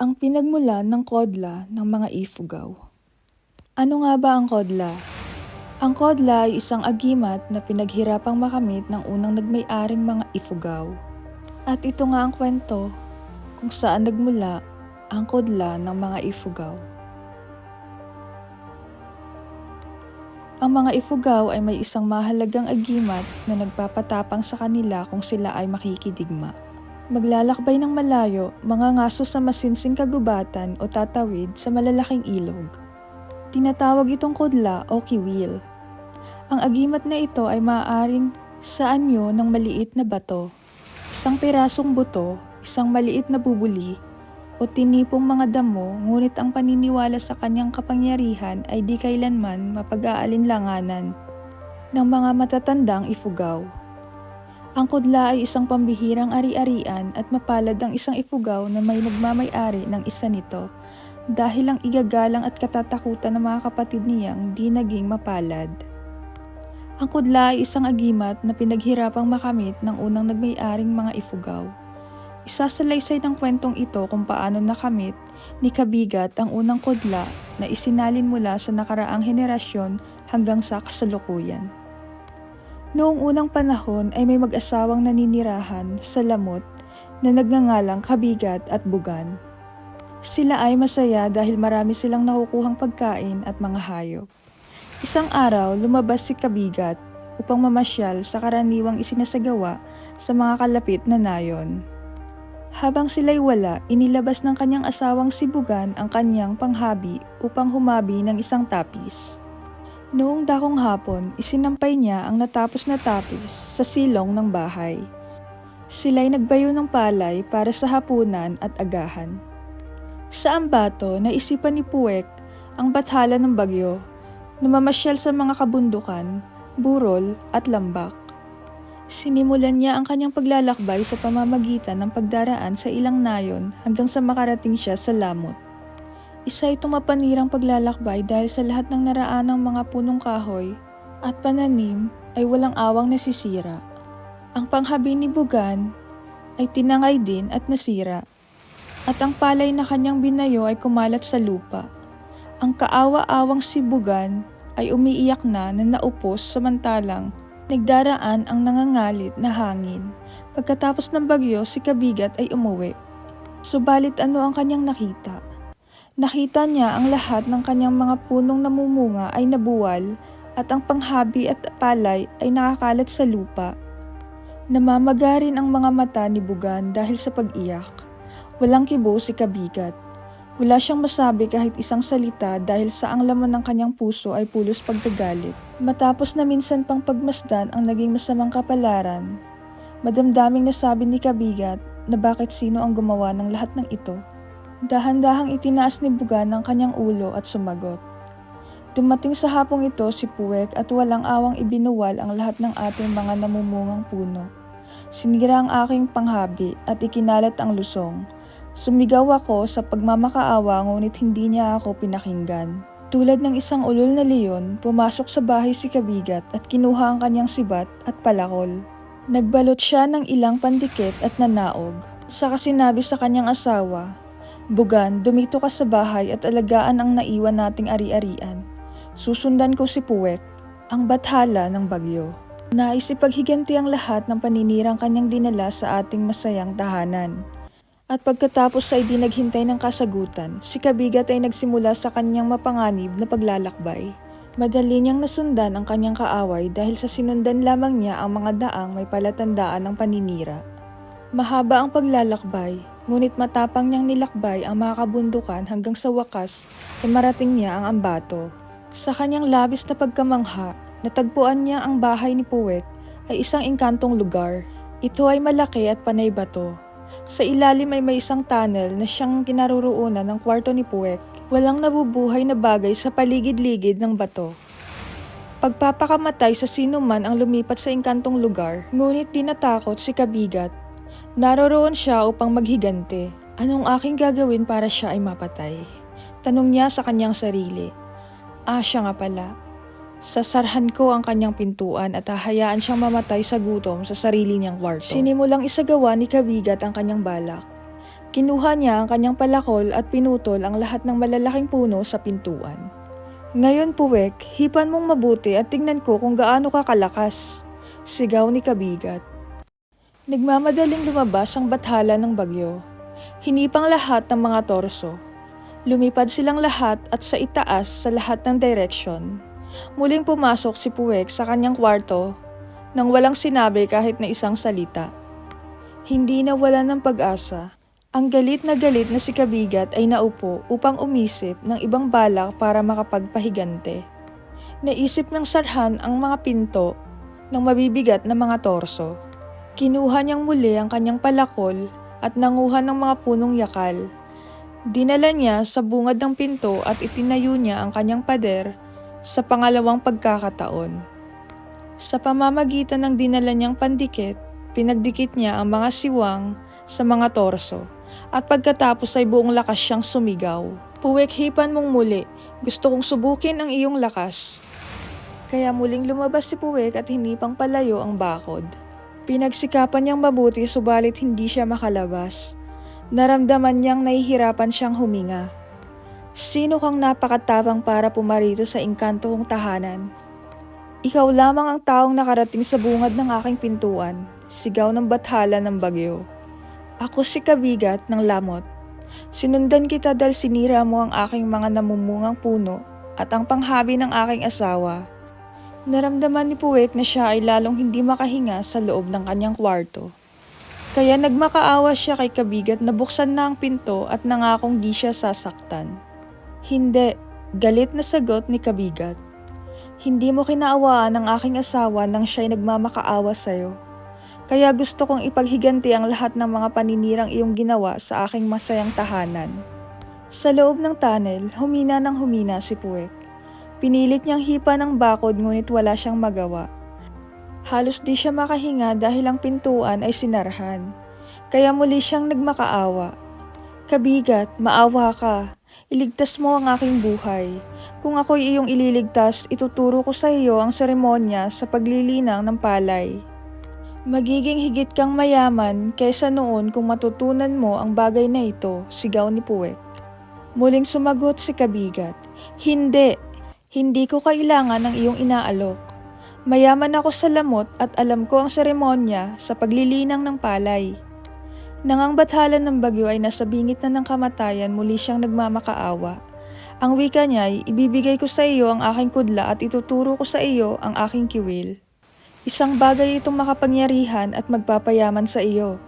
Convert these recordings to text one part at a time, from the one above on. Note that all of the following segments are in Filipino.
Ang pinagmulan ng kodla ng mga ifugaw. Ano nga ba ang kodla? Ang kodla ay isang agimat na pinaghirapang makamit ng unang nagmay-aring mga ifugaw. At ito nga ang kwento kung saan nagmula ang kodla ng mga ifugaw. Ang mga ifugaw ay may isang mahalagang agimat na nagpapatapang sa kanila kung sila ay makikidigma. Maglalakbay ng malayo, mga ngaso sa masinsing kagubatan o tatawid sa malalaking ilog. Tinatawag itong kodla o kiwil. Ang agimat na ito ay maaaring sa anyo ng maliit na bato, isang pirasong buto, isang maliit na bubuli, o tinipong mga damo ngunit ang paniniwala sa kanyang kapangyarihan ay di kailanman mapag-aalinlanganan ng mga matatandang ifugaw. Ang kudla ay isang pambihirang ari-arian at mapalad ang isang ifugaw na may nagmamay-ari ng isa nito dahil ang igagalang at katatakutan ng mga kapatid niyang di naging mapalad. Ang kudla ay isang agimat na pinaghirapang makamit ng unang nagmay-aring mga ifugaw. Isasalaysay ng kwentong ito kung paano nakamit ni Kabigat ang unang kudla na isinalin mula sa nakaraang henerasyon hanggang sa kasalukuyan. Noong unang panahon ay may mag-asawang naninirahan sa lamot na nagngangalang Kabigat at Bugan. Sila ay masaya dahil marami silang nakukuhang pagkain at mga hayop. Isang araw, lumabas si Kabigat upang mamasyal sa karaniwang isinasagawa sa mga kalapit na nayon. Habang sila'y wala, inilabas ng kanyang asawang si Bugan ang kanyang panghabi upang humabi ng isang tapis. Noong dakong hapon, isinampay niya ang natapos na tapis sa silong ng bahay. Sila'y nagbayo ng palay para sa hapunan at agahan. Sa ambato, naisipan ni Puwek ang bathala ng bagyo na mamasyal sa mga kabundukan, burol at lambak. Sinimulan niya ang kanyang paglalakbay sa pamamagitan ng pagdaraan sa ilang nayon hanggang sa makarating siya sa lamot. Isa itong mapanirang paglalakbay dahil sa lahat ng naraan ng mga punong kahoy at pananim ay walang awang nasisira. Ang panghabi ni Bugan ay tinangay din at nasira at ang palay na kanyang binayo ay kumalat sa lupa. Ang kaawa-awang si Bugan ay umiiyak na na naupos samantalang nagdaraan ang nangangalit na hangin. Pagkatapos ng bagyo, si Kabigat ay umuwi. Subalit ano ang kanyang nakita? Nakita niya ang lahat ng kanyang mga punong namumunga ay nabuwal at ang panghabi at palay ay nakakalat sa lupa. Namamagarin ang mga mata ni Bugan dahil sa pag-iyak. Walang kibo si Kabigat. Wala siyang masabi kahit isang salita dahil sa ang laman ng kanyang puso ay pulos pagkagalit. Matapos na minsan pang pagmasdan ang naging masamang kapalaran, madamdaming nasabi ni Kabigat na bakit sino ang gumawa ng lahat ng ito. Dahan-dahang itinaas ni Bugan ang kanyang ulo at sumagot. Dumating sa hapong ito si Puwek at walang awang ibinuwal ang lahat ng ating mga namumungang puno. Sinira ang aking panghabi at ikinalat ang lusong. Sumigaw ako sa pagmamakaawa ngunit hindi niya ako pinakinggan. Tulad ng isang ulol na leon, pumasok sa bahay si Kabigat at kinuha ang kanyang sibat at palakol. Nagbalot siya ng ilang pandikit at nanaog. Saka sinabi sa kanyang asawa, Bugan, dumito ka sa bahay at alagaan ang naiwan nating ari-arian. Susundan ko si Puwek, ang bathala ng bagyo. Nais ipaghiganti ang lahat ng paninirang kanyang dinala sa ating masayang tahanan. At pagkatapos ay di naghintay ng kasagutan, si Kabigat ay nagsimula sa kanyang mapanganib na paglalakbay. Madali niyang nasundan ang kanyang kaaway dahil sa sinundan lamang niya ang mga daang may palatandaan ng paninira. Mahaba ang paglalakbay, ngunit matapang niyang nilakbay ang mga kabundukan hanggang sa wakas ay marating niya ang ambato. Sa kanyang labis na pagkamangha, natagpuan niya ang bahay ni Puwek ay isang engkantong lugar. Ito ay malaki at panay bato. Sa ilalim ay may isang tunnel na siyang kinaroroonan ng kwarto ni Puwek. Walang nabubuhay na bagay sa paligid-ligid ng bato. Pagpapakamatay sa sino man ang lumipat sa engkantong lugar, ngunit di natakot si Kabigat. Naroroon siya upang maghigante. Anong aking gagawin para siya ay mapatay? Tanong niya sa kanyang sarili. Ah, siya nga pala. Sasarhan ko ang kanyang pintuan at hahayaan siyang mamatay sa gutom sa sarili niyang kwarto. Sinimulang isagawa ni Kabigat ang kanyang balak. Kinuha niya ang kanyang palakol at pinutol ang lahat ng malalaking puno sa pintuan. Ngayon puwek, hipan mong mabuti at tingnan ko kung gaano ka kalakas. Sigaw ni Kabigat. Nagmamadaling lumabas ang bathala ng bagyo. Hinipang lahat ng mga torso. Lumipad silang lahat at sa itaas sa lahat ng direksyon. Muling pumasok si Puwek sa kanyang kwarto nang walang sinabi kahit na isang salita. Hindi na wala ng pag-asa. Ang galit na galit na si Kabigat ay naupo upang umisip ng ibang balak para makapagpahigante. Naisip ng sarhan ang mga pinto ng mabibigat na mga torso. Kinuha niyang muli ang kanyang palakol at nanguha ng mga punong yakal. Dinala niya sa bungad ng pinto at itinayo niya ang kanyang pader sa pangalawang pagkakataon. Sa pamamagitan ng dinala niyang pandikit, pinagdikit niya ang mga siwang sa mga torso at pagkatapos ay buong lakas siyang sumigaw. Puwek hipan mong muli, gusto kong subukin ang iyong lakas. Kaya muling lumabas si Puwek at hinipang palayo ang bakod. Pinagsikapan niyang mabuti subalit hindi siya makalabas. Naramdaman niyang nahihirapan siyang huminga. Sino kang napakatabang para pumarito sa engkanto kong tahanan? Ikaw lamang ang taong nakarating sa bungad ng aking pintuan, sigaw ng bathala ng bagyo. Ako si Kabigat ng Lamot. Sinundan kita dahil sinira mo ang aking mga namumungang puno at ang panghabi ng aking asawa. Naramdaman ni Puwek na siya ay lalong hindi makahinga sa loob ng kanyang kwarto. Kaya nagmakaawa siya kay Kabigat na buksan na ang pinto at nangakong di siya sasaktan. Hindi, galit na sagot ni Kabigat. Hindi mo kinaawaan ang aking asawa nang siya'y nagmamakaawa sa'yo. Kaya gusto kong ipaghiganti ang lahat ng mga paninirang iyong ginawa sa aking masayang tahanan. Sa loob ng tunnel, humina ng humina si Puwek. Pinilit niyang hipa ng bakod ngunit wala siyang magawa. Halos di siya makahinga dahil ang pintuan ay sinarhan. Kaya muli siyang nagmakaawa. Kabigat, maawa ka. Iligtas mo ang aking buhay. Kung ako'y iyong ililigtas, ituturo ko sa iyo ang seremonya sa paglilinang ng palay. Magiging higit kang mayaman kaysa noon kung matutunan mo ang bagay na ito, sigaw ni Puwek. Muling sumagot si Kabigat, Hindi, hindi ko kailangan ng iyong inaalok. Mayaman ako sa lamot at alam ko ang seremonya sa paglilinang ng palay. Nang ang bathalan ng bagyo ay nasa bingit na ng kamatayan, muli siyang nagmamakaawa. Ang wika niya ay, ibibigay ko sa iyo ang aking kudla at ituturo ko sa iyo ang aking kiwil. Isang bagay itong makapangyarihan at magpapayaman sa iyo.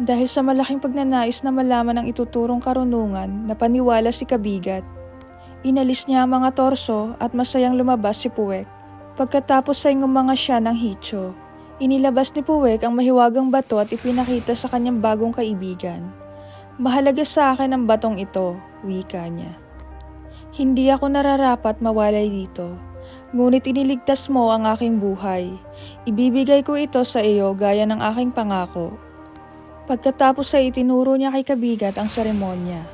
Dahil sa malaking pagnanais na malaman ang ituturong karunungan, napaniwala si Kabigat. Inalis niya ang mga torso at masayang lumabas si Puwek. Pagkatapos ay ngumanga siya ng hitso. Inilabas ni Puwek ang mahiwagang bato at ipinakita sa kanyang bagong kaibigan. Mahalaga sa akin ang batong ito, wika niya. Hindi ako nararapat mawalay dito. Ngunit iniligtas mo ang aking buhay. Ibibigay ko ito sa iyo gaya ng aking pangako. Pagkatapos ay itinuro niya kay Kabigat ang seremonya.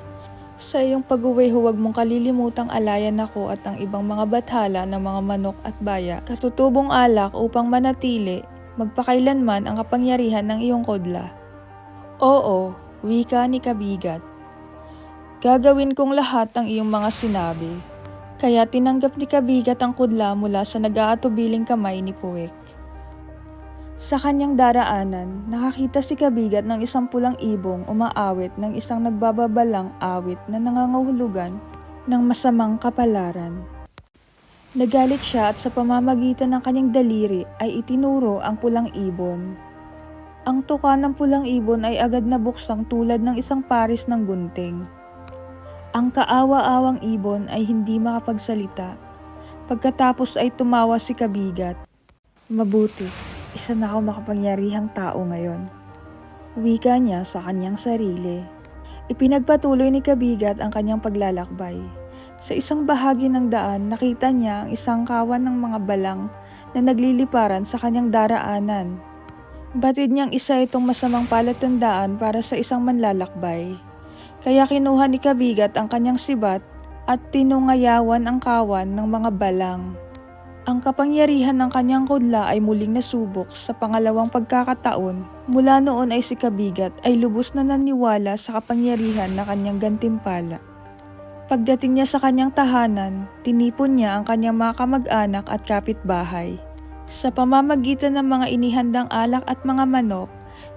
Sa iyong pag-uwi huwag mong kalilimutang alayan ako at ang ibang mga bathala ng mga manok at baya katutubong alak upang manatili magpakailanman ang kapangyarihan ng iyong kodla. Oo, wika ni Kabigat. Gagawin kong lahat ng iyong mga sinabi. Kaya tinanggap ni Kabigat ang kudla mula sa nag-aatubiling kamay ni Puwek. Sa kanyang daraanan, nakakita si Kabigat ng isang pulang ibong umaawit ng isang nagbababalang awit na nangangahulugan ng masamang kapalaran. Nagalit siya at sa pamamagitan ng kanyang daliri ay itinuro ang pulang ibon. Ang tuka ng pulang ibon ay agad na buksang tulad ng isang paris ng gunting. Ang kaawa-awang ibon ay hindi makapagsalita. Pagkatapos ay tumawa si Kabigat. Mabuti, isa na ako makapangyarihang tao ngayon. Wika niya sa kanyang sarili. Ipinagpatuloy ni Kabigat ang kanyang paglalakbay. Sa isang bahagi ng daan, nakita niya ang isang kawan ng mga balang na nagliliparan sa kanyang daraanan. Batid niyang isa itong masamang palatandaan para sa isang manlalakbay. Kaya kinuha ni Kabigat ang kanyang sibat at tinungayawan ang kawan ng mga balang. Ang kapangyarihan ng kanyang kudla ay muling nasubok sa pangalawang pagkakataon. Mula noon ay si Kabigat ay lubos na naniwala sa kapangyarihan na kanyang gantimpala. Pagdating niya sa kanyang tahanan, tinipon niya ang kanyang mga kamag-anak at kapitbahay. Sa pamamagitan ng mga inihandang alak at mga manok,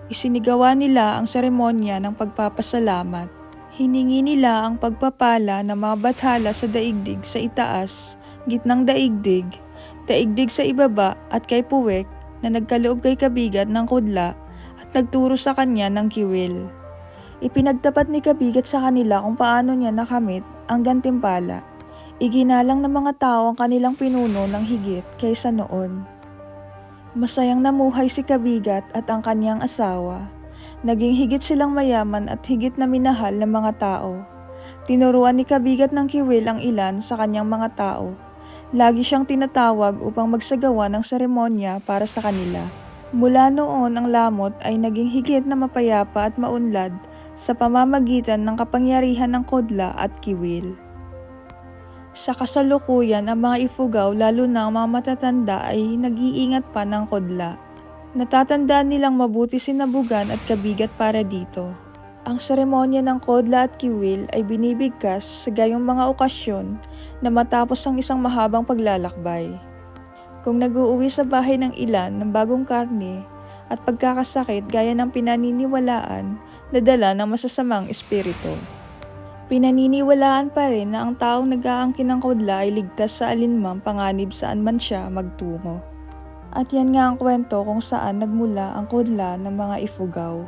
isinigawa nila ang seremonya ng pagpapasalamat. Hiningi nila ang pagpapala ng mga bathala sa daigdig sa itaas, gitnang daigdig, daigdig sa ibaba at kay Puwek na nagkaloob kay Kabigat ng kudla at nagturo sa kanya ng kiwil. Ipinagtapat ni Kabigat sa kanila kung paano niya nakamit ang gantimpala. Iginalang ng mga tao ang kanilang pinuno ng higit kaysa noon. Masayang namuhay si Kabigat at ang kanyang asawa. Naging higit silang mayaman at higit na minahal ng mga tao. Tinuruan ni Kabigat ng kiwil ang ilan sa kanyang mga tao. Lagi siyang tinatawag upang magsagawa ng seremonya para sa kanila. Mula noon ang lamot ay naging higit na mapayapa at maunlad sa pamamagitan ng kapangyarihan ng kodla at kiwil. Sa kasalukuyan, ang mga ifugaw lalo na ang mga matatanda ay nag-iingat pa ng kodla. Natatandaan nilang mabuti si Nabugan at Kabigat para dito. Ang seremonya ng kodla at kiwil ay binibigkas sa gayong mga okasyon na matapos ang isang mahabang paglalakbay. Kung nag-uuwi sa bahay ng ilan ng bagong karne at pagkakasakit gaya ng pinaniniwalaan na dala ng masasamang espiritu. Pinaniniwalaan pa rin na ang taong nag-aangkin ng kodla ay ligtas sa alinmang panganib saan man siya magtungo. At yan nga ang kwento kung saan nagmula ang kodla ng mga ifugaw.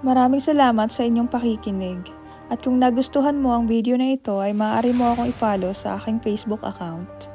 Maraming salamat sa inyong pakikinig. At kung nagustuhan mo ang video na ito ay maaari mo akong i-follow sa aking Facebook account.